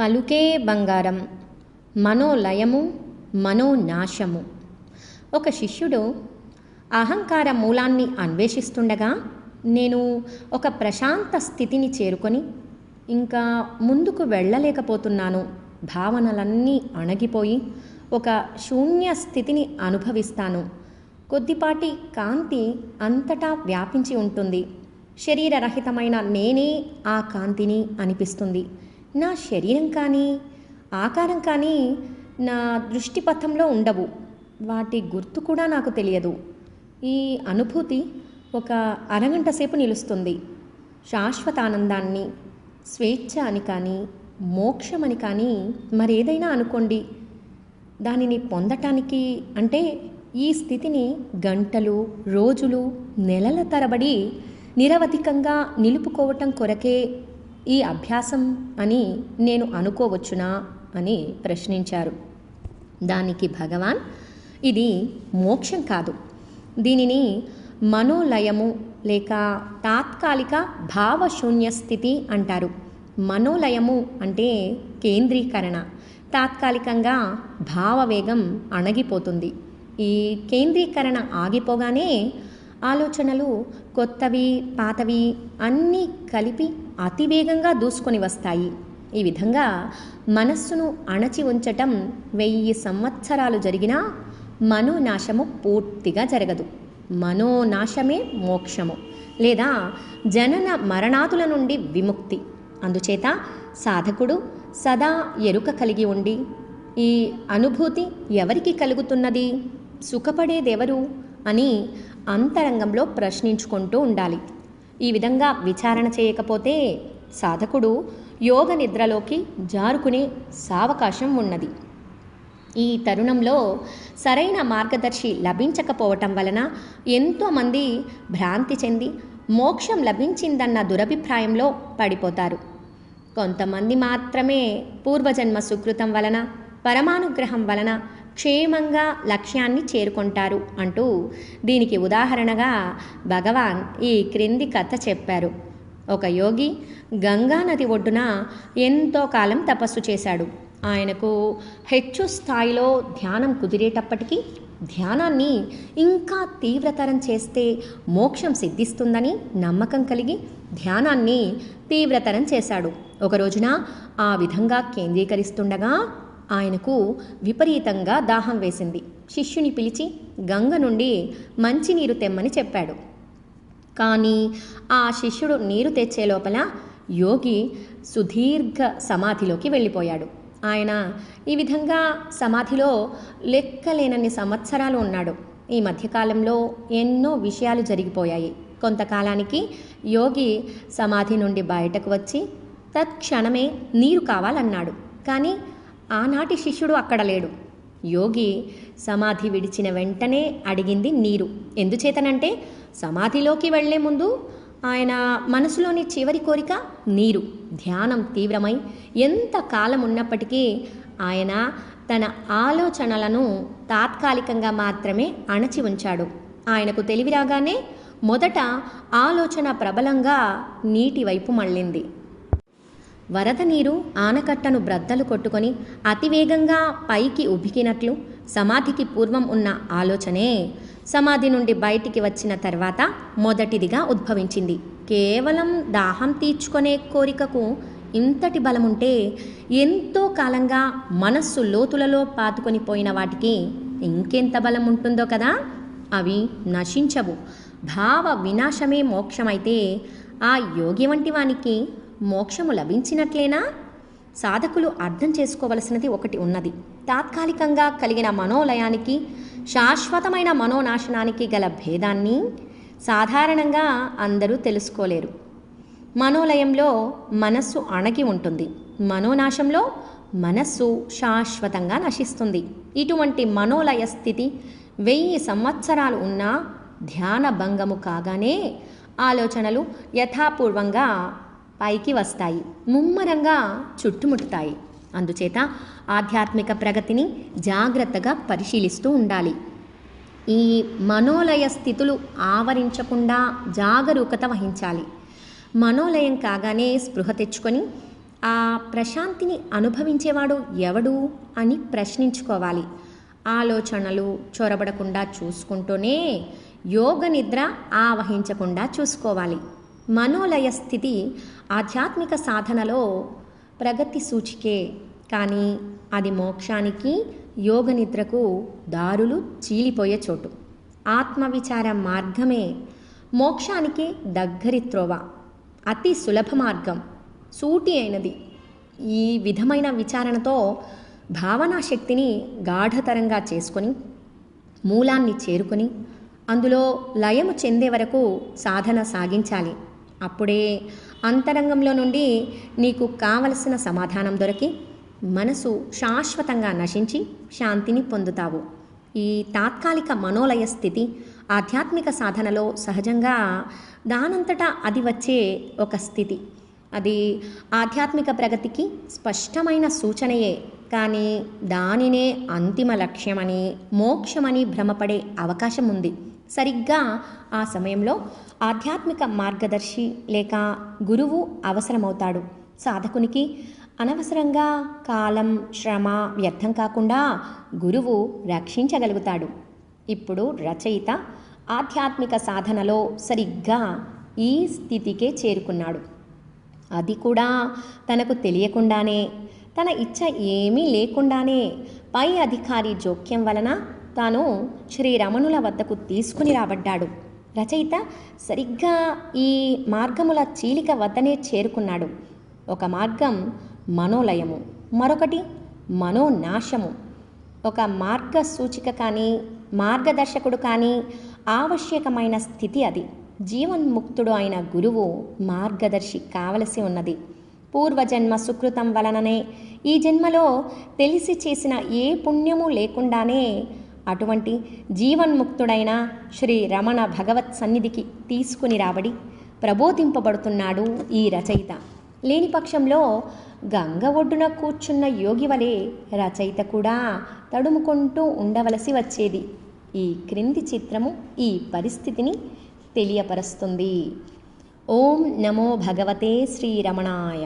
పలుకే బంగారం మనోలయము మనోనాశము. ఒక శిష్యుడు అహంకార మూలాన్ని అన్వేషిస్తుండగా నేను ఒక ప్రశాంత స్థితిని చేరుకొని ఇంకా ముందుకు వెళ్ళలేకపోతున్నాను. భావనలన్నీ అణగిపోయి ఒక శూన్య స్థితిని అనుభవిస్తాను. కొద్దిపాటి కాంతి అంతటా వ్యాపించి ఉంటుంది. శరీరరహితమైన నేనే ఆ కాంతిని అనిపిస్తుంది. నా శరీరం కానీ ఆకారం కానీ నా దృష్టిపథంలో ఉండవు. వాటి గుర్తు కూడా నాకు తెలియదు. ఈ అనుభూతి ఒక అరగంట సేపు నిలుస్తుంది. శాశ్వత ఆనందాన్ని స్వేచ్ఛ అని కానీ మోక్షం అని కానీ మరేదైనా అనుకోండి. దానిని పొందటానికి అంటే ఈ స్థితిని గంటలు రోజులు నెలల తరబడి నిరవధికంగా నిలుపుకోవటం కొరకే ఈ అభ్యాసం అని నేను అనుకోవచ్చునా అని ప్రశ్నించారు. దానికి భగవాన్ ఇది మోక్షం కాదు. దీనిని మనోలయము లేక తాత్కాలిక భావశూన్య స్థితి అంటారు. మనోలయము అంటే కేంద్రీకరణ. తాత్కాలికంగా భావవేగం అణగిపోతుంది. ఈ కేంద్రీకరణ ఆగిపోగానే ఆలోచనలు కొత్తవి పాతవి అన్నీ కలిపి అతివేగంగా దూసుకొని వస్తాయి. ఈ విధంగా మనస్సును అణచి ఉంచటం వెయ్యి సంవత్సరాలు జరిగినా మనోనాశము పూర్తిగా జరగదు. మనోనాశమే మోక్షము లేదా జనన మరణాదుల నుండి విముక్తి. అందుచేత సాధకుడు సదా ఎరుక కలిగి ఉండి ఈ అనుభూతి ఎవరికి కలుగుతున్నది? సుఖపడేదెవరు? అని అంతరంగంలో ప్రశ్నించుకుంటూ ఉండాలి. ఈ విధంగా విచారణ చేయకపోతే సాధకుడు యోగ నిద్రలోకి జారుకునే సావకాశం ఉన్నది. ఈ తరుణంలో సరైన మార్గదర్శి లభించకపోవటం వలన ఎంతోమంది భ్రాంతి చెంది మోక్షం లభించిందన్న దురభిప్రాయంలో పడిపోతారు. కొంతమంది మాత్రమే పూర్వజన్మ సుకృతం వలన పరమానుగ్రహం వలన క్షేమంగా లక్ష్యాన్ని చేరుకుంటారు అంటూ దీనికి ఉదాహరణగా భగవాన్ ఈ క్రింది కథ చెప్పారు. ఒక యోగి గంగా నది ఒడ్డున ఎంతో కాలం తపస్సు చేశాడు. ఆయనకు హెచ్చు స్థాయిలో ధ్యానం కుదిరేటప్పటికీ ధ్యానాన్ని ఇంకా తీవ్రతరం చేస్తే మోక్షం సిద్ధిస్తుందని నమ్మకం కలిగి ధ్యానాన్ని తీవ్రతరం చేశాడు. ఒక రోజున ఆ విధంగా కేంద్రీకరిస్తుండగా ఆయనకు విపరీతంగా దాహం వేసింది. శిష్యుని పిలిచి గంగ నుండి మంచినీరు తెమ్మని చెప్పాడు. కానీ ఆ శిష్యుడు నీరు తెచ్చే లోపల యోగి సుదీర్ఘ సమాధిలోకి వెళ్ళిపోయాడు. ఆయన ఈ విధంగా సమాధిలో లెక్కలేనన్ని సంవత్సరాలు ఉన్నాడు. ఈ మధ్యకాలంలో ఎన్నో విషయాలు జరిగిపోయాయి. కొంతకాలానికి యోగి సమాధి నుండి బయటకు వచ్చి తత్క్షణమే నీరు కావాలన్నాడు. కానీ ఆనాటి శిష్యుడు అక్కడ లేడు. యోగి సమాధి విడిచిన వెంటనే అడిగింది నీరు. ఎందుచేతనంటే సమాధిలోకి వెళ్ళే ముందు ఆయన మనసులోని చివరి కోరిక నీరు. ధ్యానం తీవ్రమై ఎంత కాలం ఉన్నప్పటికీ ఆయన తన ఆలోచనలను తాత్కాలికంగా మాత్రమే అణచి ఉంచాడు. ఆయనకు తెలివి రాగానే మొదట ఆలోచన ప్రబలంగా నీటి వైపు మళ్ళింది. వరద నీరు ఆనకట్టను బ్రద్దలు కొట్టుకొని అతివేగంగా పైకి ఉబికినట్లు సమాధికి పూర్వం ఉన్న ఆలోచనే సమాధి నుండి బయటికి వచ్చిన తర్వాత మొదటిదిగా ఉద్భవించింది. కేవలం దాహం తీర్చుకునే కోరికకు ఇంతటి బలముంటే ఎంతో కాలంగా మనస్సు లోతులలో పాతుకొని పోయిన వాటికి ఇంకెంత బలం ఉంటుందో కదా? అవి నశించవు. భావ వినాశమే మోక్షమైతే ఆ యోగి వంటి వానికి మోక్షము లభించినట్లేనా? సాధకులు అర్థం చేసుకోవలసినది ఒకటి ఉన్నది. తాత్కాలికంగా కలిగిన మనోలయానికి శాశ్వతమైన మనోనాశనానికి గల భేదాన్ని సాధారణంగా అందరూ తెలుసుకోలేరు. మనోలయంలో మనస్సు అణగి ఉంటుంది. మనోనాశంలో మనస్సు శాశ్వతంగా నశిస్తుంది. ఇటువంటి మనోలయ స్థితి వెయ్యి సంవత్సరాలు ఉన్నా ధ్యాన భంగము కాగానే ఆలోచనలు యథాపూర్వంగా పైకి వస్తాయి. ముమ్మరంగా చుట్టుముట్టుతాయి. అందుచేత ఆధ్యాత్మిక ప్రగతిని జాగ్రత్తగా పరిశీలిస్తూ ఉండాలి. ఈ మనోలయ స్థితులు ఆవరించకుండా జాగరూకత వహించాలి. మనోలయం కాగానే స్పృహ తెచ్చుకొని ఆ ప్రశాంతిని అనుభవించేవాడు ఎవడు అని ప్రశ్నించుకోవాలి. ఆలోచనలు చొరబడకుండా చూసుకుంటూనే యోగ నిద్ర ఆవహించకుండా చూసుకోవాలి. మనోలయ స్థితి ఆధ్యాత్మిక సాధనలో ప్రగతి సూచికే. కానీ అది మోక్షానికి యోగ నిద్రకు దారులు చీలిపోయే చోటు. ఆత్మవిచార మార్గమే మోక్షానికి దగ్గరి త్రోవ. అతి సులభ మార్గం. సూటి అయినది. ఈ విధమైన విచారణతో భావనా శక్తిని గాఢతరంగా చేసుకొని మూలాన్ని చేరుకొని అందులో లయము చెందే వరకు సాధన సాగించాలి. అప్పుడే అంతరంగంలో నుండి నీకు కావలసిన సమాధానం దొరికి మనసు శాశ్వతంగా నశించి శాంతిని పొందుతావు. ఈ తాత్కాలిక మనోలయ స్థితి ఆధ్యాత్మిక సాధనలో సహజంగా దానంతటా అది వచ్చే ఒక స్థితి. అది ఆధ్యాత్మిక ప్రగతికి స్పష్టమైన సూచనయే కానీ దానినే అంతిమ లక్ష్యమని మోక్షమని భ్రమపడే అవకాశం ఉంది సరిగ్గా ఆ సమయంలో ఆధ్యాత్మిక మార్గదర్శి లేక గురువు అవసరమవుతాడు. సాధకునికి అనవసరంగా కాలం శ్రమ వ్యర్థం కాకుండా గురువు రక్షించగలుగుతాడు. ఇప్పుడు రచయిత ఆధ్యాత్మిక సాధనలో సరిగ్గా ఈ స్థితికే చేరుకున్నాడు. అది కూడా తనకు తెలియకుండానే తన ఇచ్చ ఏమీ లేకుండానే పై అధికారి జోక్యం వలన తాను శ్రీరమణుల వద్దకు తీసుకుని రాబడ్డాడు. రచయిత సరిగ్గా ఈ మార్గముల చీలిక వద్దనే చేరుకున్నాడు. ఒక మార్గం మనోలయము మరొకటి మనోనాశము. ఒక మార్గ సూచిక కానీ మార్గదర్శకుడు కానీ ఆవశ్యకమైన స్థితి అది. జీవన్ముక్తుడు అయిన గురువు మార్గదర్శి కావలసి ఉన్నది. పూర్వజన్మ సుకృతం వలననే ఈ జన్మలో తెలిసి చేసిన ఏ పుణ్యము లేకుండానే అటువంటి జీవన్ముక్తుడైన శ్రీ రమణ భగవత్ సన్నిధికి తీసుకుని రాబడి ప్రబోధింపబడుతున్నాడు ఈ రచయిత. లేని పక్షంలో గంగ ఒడ్డున కూర్చున్న యోగి వలె రచయిత కూడా తడుముకుంటూ ఉండవలసి వచ్చేది. ఈ క్రింది చిత్రము ఈ పరిస్థితిని తెలియపరుస్తుంది. ఓం నమో భగవతే శ్రీరమణాయ